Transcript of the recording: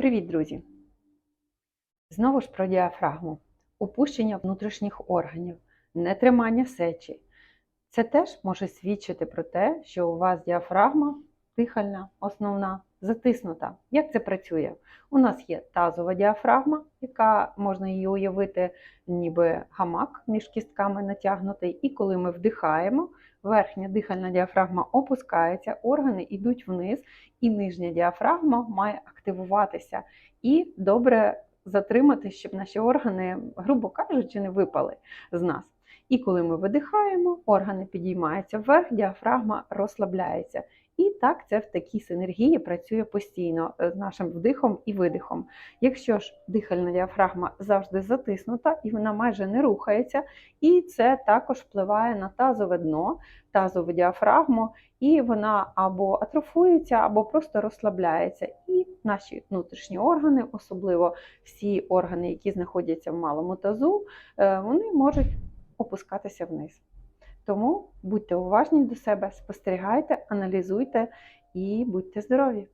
Привіт, друзі! Знову ж про діафрагму. Опущення внутрішніх органів, нетримання сечі. Це теж може свідчити про те, що у вас діафрагма дихальна, основна, затиснута. Як це працює? У нас є тазова діафрагма, яка можна її уявити, ніби гамак між кістками натягнутий. І коли ми вдихаємо, верхня дихальна діафрагма опускається, органи йдуть вниз, і нижня діафрагма має активуватися і добре затримати, щоб наші органи, грубо кажучи, не випали з нас. І коли ми видихаємо, органи підіймаються вверх, діафрагма розслабляється. І так це в такій синергії працює постійно з нашим вдихом і видихом. Якщо ж дихальна діафрагма завжди затиснута і вона майже не рухається, і це також впливає на тазове дно, тазову діафрагму, і вона або атрофується, або просто розслабляється. І наші внутрішні органи, особливо всі органи, які знаходяться в малому тазу, е, вони можуть опускатися вниз. Тому будьте уважні до себе, спостерігайте, аналізуйте і будьте здорові!